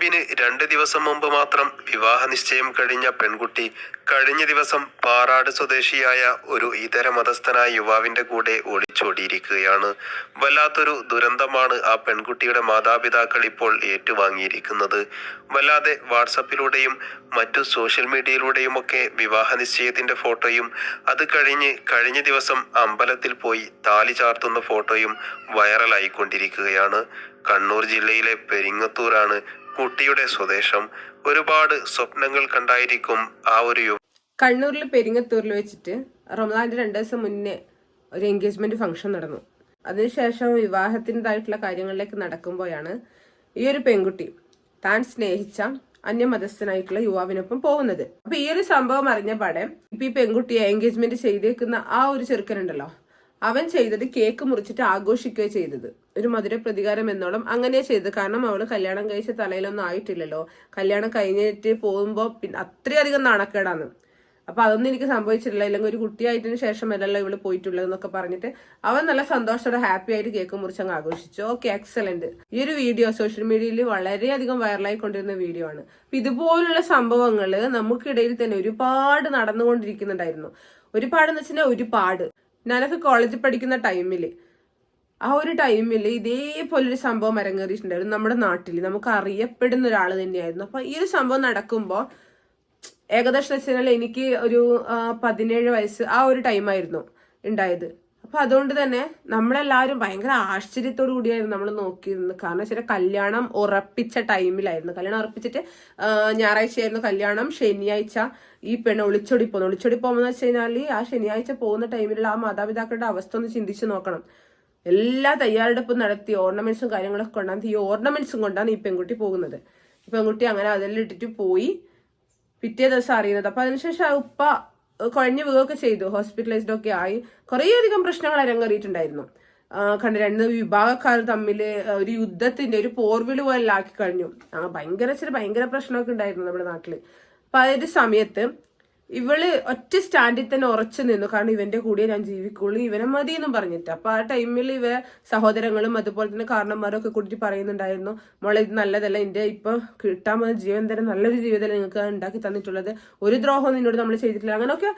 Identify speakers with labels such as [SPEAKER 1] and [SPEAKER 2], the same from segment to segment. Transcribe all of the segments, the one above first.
[SPEAKER 1] നോമ്പിന് രണ്ട് ദിവസം മുമ്പ് മാത്രം വിവാഹ നിശ്ചയം കഴിഞ്ഞ പെൺകുട്ടി കഴിഞ്ഞ ദിവസം പാറാട് സ്വദേശിയായ ഒരു ഇതര മതസ്ഥനായ യുവാവിന്റെ കൂടെ ഒളിച്ചോടിയിരിക്കുകയാണ്. വല്ലാത്തൊരു ദുരന്തമാണ് ആ പെൺകുട്ടിയുടെ മാതാപിതാക്കൾ ഇപ്പോൾ ഏറ്റുവാങ്ങിയിരിക്കുന്നത്. വല്ലാതെ വാട്സപ്പിലൂടെയും മറ്റു സോഷ്യൽ മീഡിയയിലൂടെയുമൊക്കെ വിവാഹ നിശ്ചയത്തിന്റെ ഫോട്ടോയും അത് കഴിഞ്ഞ് കഴിഞ്ഞ ദിവസം അമ്പലത്തിൽ പോയി താലി ചാർത്തുന്ന ഫോട്ടോയും വൈറലായിക്കൊണ്ടിരിക്കുകയാണ്. കണ്ണൂർ ജില്ലയിലെ പെരിങ്ങത്തൂരാണ് കുട്ടിയുടെ സ്വദേശം ഒരുപാട് സ്വപ്നങ്ങൾ കണ്ടായിരിക്കും ആ ഒരു യുവ
[SPEAKER 2] കണ്ണൂരിൽ പെരിങ്ങത്തൂരിൽ വെച്ചിട്ട് റമദാന്റെ രണ്ട് ദിവസം മുന്നേ ഒരു എൻഗേജ്മെന്റ് ഫംഗ്ഷൻ നടന്നു. അതിനുശേഷം വിവാഹത്തിന്റെതായിട്ടുള്ള കാര്യങ്ങളിലേക്ക് നടക്കുമ്പോഴാണ് ഈ ഒരു പെൺകുട്ടി താൻ സ്നേഹിച്ച അന്യമതസ്ഥനായിട്ടുള്ള യുവാവിനൊപ്പം പോകുന്നത്. അപ്പൊ ഈ ഒരു സംഭവം അറിഞ്ഞ പാടെ ഇപ്പൊ ഈ പെൺകുട്ടിയെ എൻഗേജ്മെന്റ് ചെയ്തേക്കുന്ന ആ ഒരു ചെറുക്കനുണ്ടല്ലോ അവൻ ചെയ്തത് കേക്ക് മുറിച്ചിട്ട് ആഘോഷിക്കുകയോ ചെയ്തത്. ഒരു മധുര പ്രതികാരം എന്നോളം അങ്ങനെ ചെയ്ത്. കാരണം അവൾ കല്യാണം കഴിച്ച തലയിലൊന്നും ആയിട്ടില്ലല്ലോ. കല്യാണം കഴിഞ്ഞിട്ട് പോകുമ്പോ പിന്നെ അത്രയധികം നാണക്കേടാണ്. അപ്പൊ അതൊന്നും എനിക്ക് സംഭവിച്ചിട്ടില്ല. അല്ലെങ്കിൽ ഒരു കുട്ടിയായിട്ടിന് ശേഷമല്ലല്ലോ ഇവൾ പോയിട്ടുള്ളത് എന്നൊക്കെ പറഞ്ഞിട്ട് അവൻ നല്ല സന്തോഷത്തോടെ ഹാപ്പി ആയിട്ട് കേക്ക് മുറിച്ചങ്ങ് ആഘോഷിച്ചു. ഓക്കെ എക്സലന്റ് ഈ ഒരു വീഡിയോ സോഷ്യൽ മീഡിയയിൽ വളരെയധികം വൈറലായി കൊണ്ടിരുന്ന വീഡിയോ ആണ്. അപ്പൊ ഇതുപോലുള്ള സംഭവങ്ങൾ നമുക്കിടയിൽ തന്നെ ഒരുപാട് നടന്നുകൊണ്ടിരിക്കുന്നുണ്ടായിരുന്നു. ഒരുപാട് എന്ന് വെച്ചാൽ ഒരുപാട്. ഞാനൊക്കെ കോളേജിൽ പഠിക്കുന്ന ടൈമിൽ ആ ഒരു ടൈമിൽ ഇതേപോലൊരു സംഭവം അരങ്ങേറിയിട്ടുണ്ടായിരുന്നു നമ്മുടെ നാട്ടിൽ നമുക്ക് അറിയപ്പെടുന്ന ഒരാൾ തന്നെയായിരുന്നു. അപ്പൊ ഈ ഒരു സംഭവം നടക്കുമ്പോൾ ഏകദേശം വെച്ചാൽ എനിക്ക് ഒരു പതിനേഴ് വയസ്സ് ആ ഒരു ടൈമായിരുന്നു ഉണ്ടായത്. അപ്പൊ അതുകൊണ്ട് തന്നെ നമ്മളെല്ലാവരും ഭയങ്കര ആശ്ചര്യത്തോടു കൂടിയായിരുന്നു നമ്മൾ നോക്കിയിരുന്നത്. കാരണം വെച്ചാൽ കല്യാണം ഉറപ്പിച്ച ടൈമിലായിരുന്നു കല്യാണം ഉറപ്പിച്ചിട്ട് ഞായറാഴ്ചയായിരുന്നു കല്യാണം. ശനിയാഴ്ച ഈ പെണ്ണ് ഒളിച്ചോടി പോകുന്നു ഒളിച്ചോടി പോകുമ്പോൾ വെച്ച് കഴിഞ്ഞാൽ ആ ശനിയാഴ്ച പോകുന്ന ടൈമിലുള്ള ആ മാതാപിതാക്കളുടെ അവസ്ഥ ഒന്ന് ചിന്തിച്ചു നോക്കണം. എല്ലാ തയ്യാറെടുപ്പും നടത്തി ഓർണമെന്റ്സും കാര്യങ്ങളൊക്കെ കൊണ്ടാന്ന് ഈ ഓർണമെന്റ്സും കൊണ്ടാണ് ഈ പെൺകുട്ടി പോകുന്നത്. ഈ പെൺകുട്ടി അങ്ങനെ അതെല്ലാം ഇട്ടിട്ട് പോയി പിറ്റേ ദിവസം അറിയുന്നത്. അപ്പൊ അതിനുശേഷം ആ ഉപ്പ കുഴഞ്ഞു വീഴുകയൊക്കെ ചെയ്തു. ഹോസ്പിറ്റലൈസ്ഡ് ഒക്കെ ആയി. കുറേയധികം പ്രശ്നങ്ങൾ അരങ്ങേറിയിട്ടുണ്ടായിരുന്നു. കണ്ട് രണ്ട് വിഭാഗക്കാർ തമ്മിൽ ഒരു യുദ്ധത്തിന്റെ ഒരു പോർവിളി പോലെ ആക്കി കഴിഞ്ഞു. ഭയങ്കര ചില ഭയങ്കര പ്രശ്നമൊക്കെ ഉണ്ടായിരുന്നു നമ്മുടെ നാട്ടിൽ അപ്പൊ ആ ഒരു സമയത്ത് ഇവൾ ഒറ്റ സ്റ്റാൻഡിൽ തന്നെ ഉറച്ചു നിന്നു. കാരണം ഇവന്റെ കൂടെ ഞാൻ ജീവിക്കുള്ളൂ. ഇവനെ മതി എന്നും പറഞ്ഞിട്ട്. അപ്പൊ ആ ടൈമിൽ ഇവ സഹോദരങ്ങളും അതുപോലെ തന്നെ കാരണന്മാരും ഒക്കെ കൂട്ടിട്ട് പറയുന്നുണ്ടായിരുന്നു മോളെ ഇത് നല്ലതല്ല. എന്റെ ഇപ്പൊ കിട്ടാൻ പോകുന്ന ജീവൻ തരം നല്ലൊരു ജീവിതം നിങ്ങൾക്ക് ഉണ്ടാക്കി തന്നിട്ടുള്ളത്. ഒരു ദ്രോഹവും നിന്നോട് നമ്മൾ ചെയ്തിട്ടില്ല. അങ്ങനെയൊക്കെ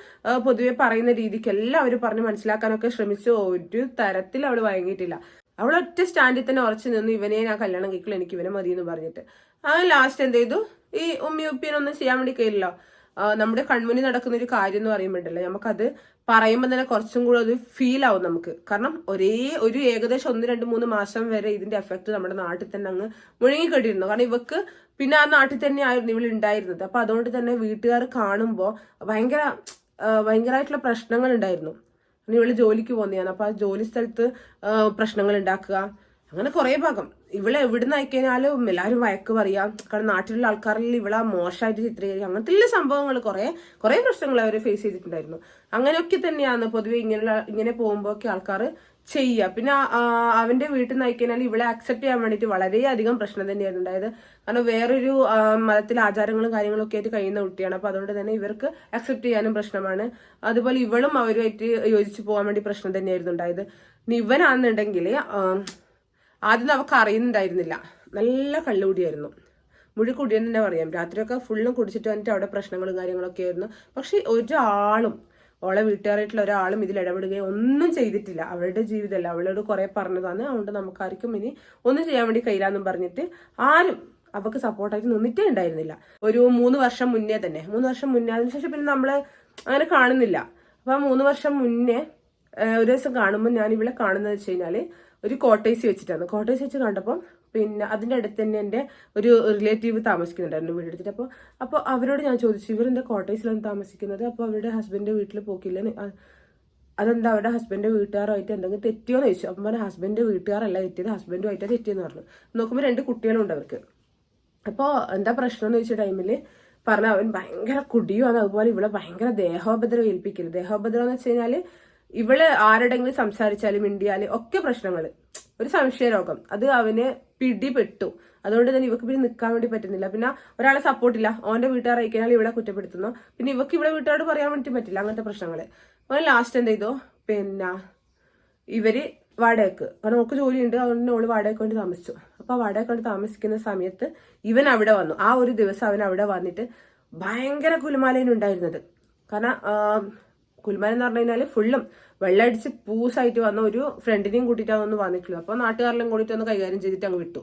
[SPEAKER 2] പൊതുവെ പറയുന്ന രീതിക്ക് എല്ലാവരും പറഞ്ഞ് മനസ്സിലാക്കാനൊക്കെ ശ്രമിച്ചു. ഒരു തരത്തിൽ അവൾ വഴങ്ങിയിട്ടില്ല. അവൾ ഒറ്റ സ്റ്റാൻഡിൽ തന്നെ ഉറച്ചു നിന്ന്. ഇവനെ ഞാൻ കല്യാണം കേൾക്കില്ല എനിക്ക് ഇവനെ മതി എന്ന് പറഞ്ഞിട്ട്. അങ്ങനെ ലാസ്റ്റ് എന്ത് ചെയ്തു? ഈ ഉമ്മി ഉപ്പിനൊന്നും ചെയ്യാൻ വേണ്ടി കഴിയില്ലല്ലോ നമ്മുടെ കൺമുന്നിൽ നടക്കുന്ന ഒരു കാര്യം എന്ന് പറയുമ്പോണ്ടല്ലോ നമുക്കത് പറയുമ്പോൾ തന്നെ കുറച്ചും കൂടെ അത് ഫീൽ ആവും നമുക്ക്. കാരണം ഒരേ ഒരു ഏകദേശം ഒന്ന് രണ്ട് മൂന്ന് മാസം വരെ ഇതിന്റെ എഫക്ട് നമ്മുടെ നാട്ടിൽ തന്നെ അങ്ങ് മുഴുങ്ങിക്കെട്ടിരുന്നു കാരണം ഇവക്ക് പിന്നെ ആ നാട്ടിൽ തന്നെ ആയിരുന്നു ഇവൾ ഉണ്ടായിരുന്നത്. അപ്പൊ അതുകൊണ്ട് തന്നെ വീട്ടുകാർ കാണുമ്പോൾ ഭയങ്കര ഭയങ്കരമായിട്ടുള്ള പ്രശ്നങ്ങൾ ഉണ്ടായിരുന്നു. ഇവൾ ജോലിക്ക് പോകുന്നതാണ്. അപ്പൊ ആ ജോലി സ്ഥലത്ത് പ്രശ്നങ്ങൾ ഉണ്ടാക്കുക. അങ്ങനെ കുറേ ഭാഗം. ഇവളെ എവിടുന്ന് അയക്കഴിഞ്ഞാലും എല്ലാവരും വഴക്ക് പറയാം. കാരണം നാട്ടിലുള്ള ആൾക്കാരിൽ ഇവളെ മോശമായിട്ട് ചിത്രീകരിക്കുക അങ്ങനത്തെ എല്ലാ സംഭവങ്ങൾ കുറെ കുറേ പ്രശ്നങ്ങൾ അവർ ഫേസ് ചെയ്തിട്ടുണ്ടായിരുന്നു. അങ്ങനെയൊക്കെ തന്നെയാണ് പൊതുവെ ഇങ്ങനെയുള്ള ഇങ്ങനെ പോകുമ്പോഴൊക്കെ ആൾക്കാർ ചെയ്യുക. പിന്നെ അവന്റെ വീട്ടിൽ നിന്ന് അയക്കഴിഞ്ഞാൽ ഇവളെ അക്സെപ്റ്റ് ചെയ്യാൻ വേണ്ടിയിട്ട് വളരെയധികം പ്രശ്നം തന്നെയായിരുന്നു. ഉണ്ടായത് കാരണം വേറൊരു മതത്തിൽ ആചാരങ്ങളും കാര്യങ്ങളും ഒക്കെ ആയിട്ട് കഴിയുന്ന കുട്ടിയാണ്. അപ്പൊ അതുകൊണ്ട് തന്നെ ഇവർക്ക് അക്സെപ്റ്റ് ചെയ്യാനും പ്രശ്നമാണ്. അതുപോലെ ഇവളും അവരുമായിട്ട് യോജിച്ച് പോകാൻ വേണ്ടി പ്രശ്നം തന്നെയായിരുന്നു. ഉണ്ടായത് ഇവനാണെന്നുണ്ടെങ്കിൽ ആദ്യം അവൾക്ക് അറിയുന്നുണ്ടായിരുന്നില്ല. നല്ല കള്ളുകൂടിയായിരുന്നു. കുടിയെന്ന് തന്നെ പറയാം. രാത്രിയൊക്കെ ഫുള്ളും കുടിച്ചിട്ട് വന്നിട്ട് അവിടെ പ്രശ്നങ്ങളും കാര്യങ്ങളൊക്കെ ആയിരുന്നു. പക്ഷെ ഒരാളും ഓളെ വീട്ടുകാരായിട്ടുള്ള ഒരാളും ഇതിൽ ഇടപെടുകയും ഒന്നും ചെയ്തിട്ടില്ല. അവളുടെ ജീവിതമല്ല. അവളോട് കുറെ പറഞ്ഞതാണ്. അതുകൊണ്ട് നമുക്കാർക്കും ഇനി ഒന്നും ചെയ്യാൻ വേണ്ടി കഴിയില്ലെന്നും പറഞ്ഞിട്ട് ആരും അവക്ക് സപ്പോർട്ടായിട്ട് നിന്നിട്ടേ ഉണ്ടായിരുന്നില്ല. ഒരു മൂന്ന് വർഷം മുന്നേ തന്നെ. മൂന്ന് വർഷം മുന്നേ. അതിനുശേഷം പിന്നെ നമ്മൾ അങ്ങനെ കാണുന്നില്ല. അപ്പൊ മൂന്ന് വർഷം മുന്നേ ഒരു ദിവസം കാണുമ്പോൾ ഞാൻ ഇവിടെ കാണുന്നത് വെച്ച് കഴിഞ്ഞാൽ ഒരു കോട്ടേഴ്സ് വെച്ചിട്ടാണ് കോട്ടേഴ്സ് വെച്ച് കണ്ടപ്പോൾ പിന്നെ അതിന്റെ അടുത്ത് തന്നെ എന്റെ ഒരു റിലേറ്റീവ് താമസിക്കുന്നുണ്ടായിരുന്നു വീട് എടുത്തിട്ട്. അപ്പോൾ അപ്പോൾ അവരോട് ഞാൻ ചോദിച്ചു ഇവരെന്താ കോട്ടേഴ്സിലാണ് താമസിക്കുന്നത്? അപ്പോൾ അവരുടെ ഹസ്ബൻഡിന്റെ വീട്ടിൽ പോക്കില്ല അതെന്താ അവരുടെ ഹസ്ബൻഡ് വീട്ടുകാരുമായിട്ട് എന്തെങ്കിലും തെറ്റിയോ എന്ന് ചോദിച്ചു. അപ്പം പറഞ്ഞാൽ ഹസ്ബൻഡ് വീട്ടുകാരല്ല തെറ്റിയത് ഹസ്ബൻഡുമായിട്ട് തെറ്റിയെന്ന് പറഞ്ഞു. നോക്കുമ്പോൾ രണ്ട് കുട്ടികളുണ്ട് അവർക്ക്. അപ്പോൾ എന്താ പ്രശ്നം എന്ന് ചോദിച്ച ടൈമിൽ പറഞ്ഞ അവൻ ഭയങ്കര കുടിയുമാണ് അതുപോലെ ഇവിടെ ഭയങ്കര ദേഹോപദ്രവം ഏൽപ്പിക്കരുത് ദേഹോപദ്രവം എന്ന് വെച്ച് കഴിഞ്ഞാൽ ഇവൾ ആരുടെങ്കിലും സംസാരിച്ചാലും ഇന്ത്യയിലെ ഒക്കെ പ്രശ്നങ്ങൾ ഒരു സംശയ രോഗം. അത് അവന് പിടിപെട്ടു. അതുകൊണ്ട് തന്നെ ഇവക്ക് പിന്നെ നിൽക്കാൻ വേണ്ടി പറ്റുന്നില്ല. പിന്നെ ഒരാളെ സപ്പോർട്ടില്ല ഓന്റെ വീട്ടുകാർ അയക്കാനാൽ ഇവിടെ കുറ്റപ്പെടുത്തുന്നു പിന്നെ ഇവക്ക് ഇവിടെ വീട്ടുകാരോട് പറയാൻ വേണ്ടി പറ്റില്ല. അങ്ങനത്തെ പ്രശ്നങ്ങൾ അവൻ ലാസ്റ്റ് എന്ത് ചെയ്തു? പിന്നെ ഇവർ വാടകയ്ക്ക് കാരണം ജോലി ജോലിയുണ്ട്. അതുകൊണ്ട് ഓൾ വാടക വേണ്ടി താമസിച്ചു. അപ്പൊ വാടക കൊണ്ട് താമസിക്കുന്ന സമയത്ത് ഇവൻ അവിടെ വന്നു. ആ ഒരു ദിവസം അവൻ അവിടെ വന്നിട്ട് ഭയങ്കര കുലുമാലയാണ് ഉണ്ടായിരുന്നത്. കാരണം കുലുമാല എന്ന് പറഞ്ഞു കഴിഞ്ഞാൽ ഫുള്ളും വെള്ളമടിച്ച് പൂസായിട്ട് വന്ന ഒരു ഫ്രണ്ടിനെയും കൂട്ടിയിട്ടാണ് ഒന്ന് വന്നിട്ടുള്ളത്. അപ്പോൾ നാട്ടുകാരെല്ലാം കൂടിയിട്ട് ഒന്ന് കൈകാര്യം ചെയ്തിട്ട് അങ്ങ് വിട്ടു.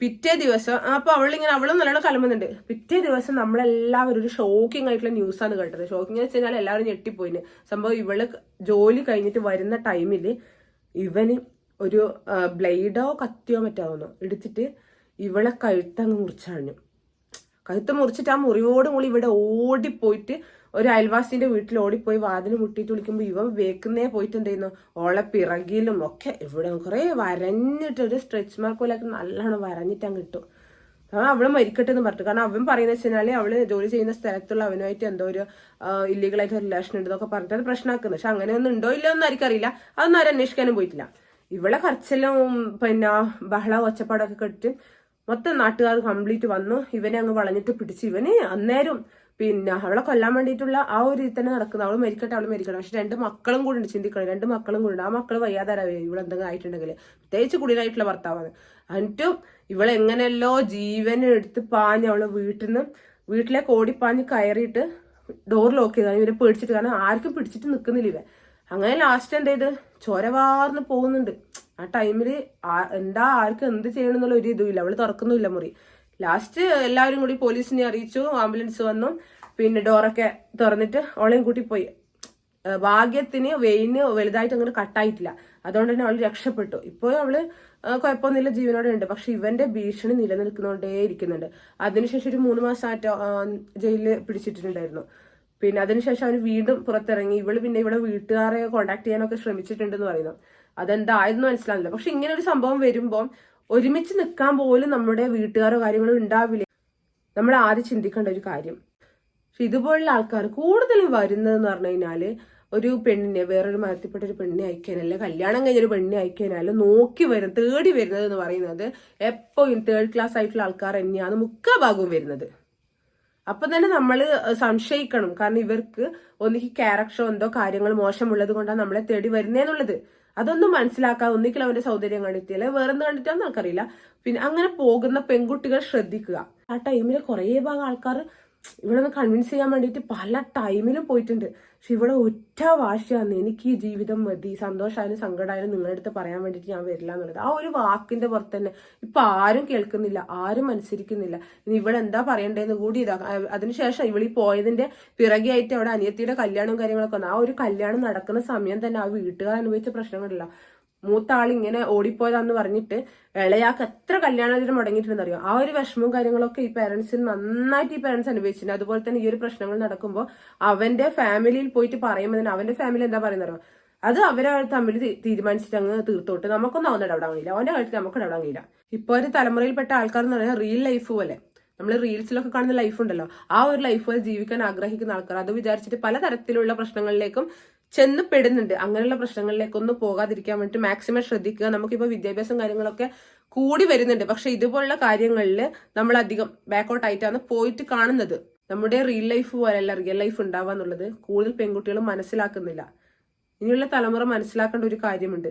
[SPEAKER 2] പിറ്റേ ദിവസം അപ്പൊ അവളിങ്ങനെ അവളും നല്ലോണം കലമ്പുന്നുണ്ട്. പിറ്റേ ദിവസം നമ്മളെല്ലാവരും ഒരു ഷോക്കിംഗ് ആയിട്ടുള്ള ന്യൂസാണ് കേട്ടത്. ഷോക്കിംഗ് എന്ന് വെച്ച് കഴിഞ്ഞാൽ എല്ലാവരും ഞെട്ടിപ്പോയിന്. സംഭവം ഇവൾ ജോലി കഴിഞ്ഞിട്ട് വരുന്ന ടൈമിൽ ഇവന് ഒരു ബ്ലേഡോ കത്തിയോ മറ്റാവുന്നു എടുത്തിട്ട് ഇവളെ കഴുത്തങ്ങ് മുറിച്ചഴിഞ്ഞു കഴുത്ത് മുറിച്ചിട്ട് ആ മുറിവോടും കൂടി ഇവിടെ ഓടിപ്പോയിട്ട് ഒരു അയൽവാസിന്റെ വീട്ടിൽ ഓടിപ്പോയി വാതിൽ മുട്ടിയിട്ട് വിളിക്കുമ്പോൾ ഇവൻ വേക്കുന്നേ പോയിട്ട് എന്ത് ചെയ്യുന്നു ഓളെ പിറകിലും ഒക്കെ ഇവിടെ കുറെ വരഞ്ഞിട്ട് ഒരു സ്ട്രെച്ച് മാർക്ക് പോലെയൊക്കെ നല്ലോണം വരഞ്ഞിട്ട് അങ്ങ് കിട്ടും അവൻ അവൾ മരിക്കട്ടെ എന്ന് പറഞ്ഞു. കാരണം അവൻ പറയുന്നത് വെച്ചാൽ അവൾ ജോലി ചെയ്യുന്ന സ്ഥലത്തുള്ള അവനുമായിട്ട് എന്തോ ഒരു ഇല്ലീഗലായിട്ട് റിലേഷൻ ഉണ്ട് എന്നൊക്കെ പറഞ്ഞിട്ട് അത് പ്രശ്നമാക്കുന്നത് പക്ഷെ അങ്ങനെ ഒന്നും ഉണ്ടോ ഇല്ലയോ എന്ന് ആർക്കറിയില്ല. അതൊന്നും ആരും അന്വേഷിക്കാനും പോയിട്ടില്ല. ഇവളെ കരച്ചിലും പിന്നെ ബഹള ഒച്ചപ്പാടൊക്കെ കെട്ടിട്ട് മൊത്തം നാട്ടുകാർ കംപ്ലീറ്റ് വന്നു. ഇവനെ അങ്ങ് വളഞ്ഞിട്ട് പിടിച്ച്. ഇവന് അന്നേരം പിന്നെ അവളെ കൊല്ലാൻ വേണ്ടിയിട്ടുള്ള ആ ഒരു ഇത് തന്നെ നടക്കുന്നത്. അവൾ മരിക്കട്ടെ അവൾ മരിക്കട്ടെ. പക്ഷെ രണ്ട് മക്കളും കൂടി ഉണ്ട് ചിന്തിക്കണം. രണ്ട് മക്കളും കൂടി ഉണ്ട്. ആ മക്കൾ വയ്യാതാരാവേ ഇവിടെ എന്തെങ്കിലും ആയിട്ടുണ്ടെങ്കിൽ പ്രത്യേകിച്ച് കുടിയിലായിട്ടുള്ള ഭർത്താവാണ്. എന്നിട്ടും ഇവളെങ്ങനെയല്ലോ ജീവൻ എടുത്ത് പാഞ്ഞ് അവൾ വീട്ടിൽ നിന്ന് വീട്ടിലേക്ക് ഓടിപ്പാഞ്ഞ് കയറിയിട്ട് ഡോർ ലോക്ക് ചെയ്താണ്. ഇവരെ പേടിച്ചിട്ട് കാരണം ആർക്കും പിടിച്ചിട്ട് നിൽക്കുന്നില്ല ഇവ അങ്ങനെ ലാസ്റ്റ് എന്ത് ചെയ്ത് ചോരവാർന്ന് പോകുന്നുണ്ട്. ആ ടൈമിൽ എന്താ ആർക്കും എന്ത് ചെയ്യണമെന്നുള്ള ഒരു ഒരു ഇതുമില്ല അവൾ തുറക്കുന്നുമില്ല മുറി. ലാസ്റ്റ് എല്ലാവരും കൂടി പോലീസിനെ അറിയിച്ചു ആംബുലൻസ് വന്നു. പിന്നെ ഡോറൊക്കെ തുറന്നിട്ട് ഓളെയും കൂട്ടി പോയി. ഭാഗ്യത്തിന് വെയിന് വലുതായിട്ട് അങ്ങനെ കട്ടായിട്ടില്ല. അതുകൊണ്ട് തന്നെ അവൾ രക്ഷപ്പെട്ടു. ഇപ്പോൾ അവൾ കുഴപ്പമൊന്നുമില്ല ജീവനോടെ ഉണ്ട്. പക്ഷെ ഇവന്റെ ഭീഷണി നിലനിൽക്കുന്നോണ്ടേ ഇരിക്കുന്നുണ്ട്. അതിനുശേഷം ഒരു മൂന്ന് മാസമായിട്ട് ജയിലിൽ പിടിച്ചിട്ടുണ്ടായിരുന്നു. പിന്നെ അതിനുശേഷം അവന് വീണ്ടും പുറത്തിറങ്ങി. ഇവൾ പിന്നെ ഇവിടെ വീട്ടുകാരെ കോണ്ടാക്ട് ചെയ്യാനൊക്കെ ശ്രമിച്ചിട്ടുണ്ടെന്ന് പറയുന്നു. അതെന്തായെന്ന് മനസ്സിലാകുന്നില്ല പക്ഷെ ഇങ്ങനെ ഒരു സംഭവം വരുമ്പോൾ ഒരുമിച്ച് നിൽക്കാൻ പോലും നമ്മുടെ വീട്ടുകാരോ കാര്യങ്ങളോ ഉണ്ടാവില്ല. നമ്മൾ ആദ്യം ചിന്തിക്കേണ്ട ഒരു കാര്യം. പക്ഷെ ഇതുപോലുള്ള ആൾക്കാർ കൂടുതലും വരുന്നതെന്ന് പറഞ്ഞു കഴിഞ്ഞാൽ ഒരു പെണ്ണിനെ വേറൊരു മതത്തിൽപ്പെട്ട ഒരു പെണ്ണിനെ അയക്കാനല്ല കല്യാണം കഴിഞ്ഞ ഒരു പെണ്ണിനെ അയക്കാനല്ല നോക്കി വരും തേടി വരുന്നത് എന്ന് പറയുന്നത് എപ്പോഴും തേർഡ് ക്ലാസ് ആയിട്ടുള്ള ആൾക്കാർ തന്നെയാണ് മുക്കാ ഭാഗവും വരുന്നത്. അപ്പൊ തന്നെ നമ്മൾ സംശയിക്കണം. കാരണം ഇവർക്ക് ഒന്നിക്ക് ക്യാരക്ടറോ എന്തോ കാര്യങ്ങൾ മോശമുള്ളത് കൊണ്ടാണ് നമ്മളെ തേടി വരുന്നേന്നുള്ളത് അതൊന്നും മനസ്സിലാക്കാൻ ഒന്നിക്കൽ അവന്റെ സൗന്ദര്യം കണ്ടിട്ട് അല്ലെങ്കിൽ വേറെന്ത് കണ്ടിട്ടാന്ന് നമുക്കറിയില്ല പിന്നെ അങ്ങനെ പോകുന്ന പെൺകുട്ടികൾ ശ്രദ്ധിക്കുക. ആ ടൈമിൽ കുറേ ഭാഗം ആൾക്കാർ ഇവിടെ ഒന്ന് കൺവിൻസ് ചെയ്യാൻ വേണ്ടിയിട്ട് പല ടൈമിലും പോയിട്ടുണ്ട്. പക്ഷെ ഇവിടെ ഒറ്റ വാശിയാണ് എനിക്ക് ഈ ജീവിതം മതി. സന്തോഷമായാലും സങ്കടമായാലും നിങ്ങളുടെ അടുത്ത് പറയാൻ വേണ്ടിയിട്ട് ഞാൻ വരില്ല എന്നുള്ളത്. ആ ഒരു വാക്കിന്റെ പുറത്ത് തന്നെ ഇപ്പൊ ആരും കേൾക്കുന്നില്ല ആരും അനുസരിക്കുന്നില്ല ഇനി ഇവിടെ എന്താ പറയണ്ടേന്ന് കൂടി ഇതാ അതിനുശേഷം ഇവളി പോയതിന്റെ പിറകെയായിട്ട് അവിടെ അനിയത്തിയുടെ കല്യാണവും കാര്യങ്ങളൊക്കെ വന്നു. ആ ഒരു കല്യാണം നടക്കുന്ന സമയം തന്നെ ആ വീട്ടുകാർ അനുഭവിച്ച പ്രശ്നങ്ങളില്ല. മൂത്ത ആൾ ഇങ്ങനെ ഓടിപ്പോയതാന്ന് പറഞ്ഞിട്ട് ഇളയാൾക്ക് എത്ര കല്യാണത്തിന് മുടങ്ങിയിട്ടുണ്ടെന്ന് അറിയോ ആ ഒരു വിഷമവും കാര്യങ്ങളൊക്കെ ഈ പേരൻസിന് നന്നായിട്ട് ഈ പേരൻസ് അനുഭവിച്ചിട്ടുണ്ട്. അതുപോലെ തന്നെ ഈ ഒരു പ്രശ്നങ്ങൾ നടക്കുമ്പോൾ അവന്റെ ഫാമിലിയിൽ പോയിട്ട് പറയുമ്പോൾ തന്നെ അവന്റെ ഫാമിലി എന്താ പറയുന്നത് അറിയോ അത് അവരെ തമ്മിൽ തീരുമാനിച്ചിട്ട് അങ്ങ് തീർത്തോട്ട്. നമുക്കൊന്നും അവൻ ഇടപെടാൻ കഴിയില്ല അവന്റെ കാര്യത്തിൽ നമുക്ക് ഇടപെടാൻ കഴിയില്ല ഇപ്പൊ ഒരു തലമുറയിൽപ്പെട്ട ആൾക്കാർ എന്ന് പറഞ്ഞാൽ റിയൽ ലൈഫ് പോലെ. നമ്മൾ റീൽസിലൊക്കെ കാണുന്ന ലൈഫ് ഉണ്ടല്ലോ. ആ ഒരു ലൈഫ് പോലെ ജീവിക്കാൻ ആഗ്രഹിക്കുന്ന ആൾക്കാർ. അത് വിചാരിച്ചിട്ട് പലതരത്തിലുള്ള പ്രശ്നങ്ങളിലേക്കും ചെന്ന് പെടുന്നുണ്ട് അങ്ങനെയുള്ള പ്രശ്നങ്ങളിലേക്കൊന്നും പോകാതിരിക്കാൻ വേണ്ടിയിട്ട് മാക്സിമം ശ്രദ്ധിക്കുക. നമുക്കിപ്പോൾ വിദ്യാഭ്യാസം കാര്യങ്ങളൊക്കെ കൂടി വരുന്നുണ്ട്. പക്ഷെ ഇതുപോലുള്ള കാര്യങ്ങളിൽ നമ്മൾ അധികം ബാക്കൗട്ടായിട്ടാണ് പോയിട്ട് കാണുന്നത്. നമ്മുടെ റിയൽ ലൈഫ് പോലെയല്ല റിയൽ ലൈഫ് ഉണ്ടാവുക എന്നുള്ളത്. കൂടുതൽ പെൺകുട്ടികൾ മനസ്സിലാക്കുന്നില്ല. ഇനിയുള്ള തലമുറ മനസ്സിലാക്കേണ്ട ഒരു കാര്യമുണ്ട്.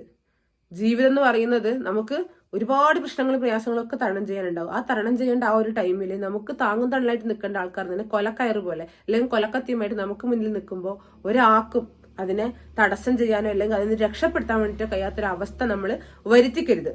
[SPEAKER 2] ജീവിതം എന്ന് പറയുന്നത് നമുക്ക് ഒരുപാട് പ്രശ്നങ്ങളും പ്രയാസങ്ങളൊക്കെ തരണം ചെയ്യാനുണ്ടാവും. ആ തരണം ചെയ്യേണ്ട ആ ഒരു ടൈമിൽ നമുക്ക് താങ്ങും തണലായിട്ട് നിൽക്കേണ്ട ആൾക്കാർ തന്നെ കൊലക്കയറ് പോലെ അല്ലെങ്കിൽ കൊലക്കത്തിയുമായിട്ട് നമുക്ക് മുന്നിൽ നിൽക്കുമ്പോൾ ഒരാൾക്കും അതിനെ തടസ്സം ചെയ്യാനോ അല്ലെങ്കിൽ അതിന് രക്ഷപ്പെടുത്താൻ വേണ്ടിയിട്ടോ കഴിയാത്തൊരവസ്ഥ നമ്മൾ വരുത്തിക്കരുത്.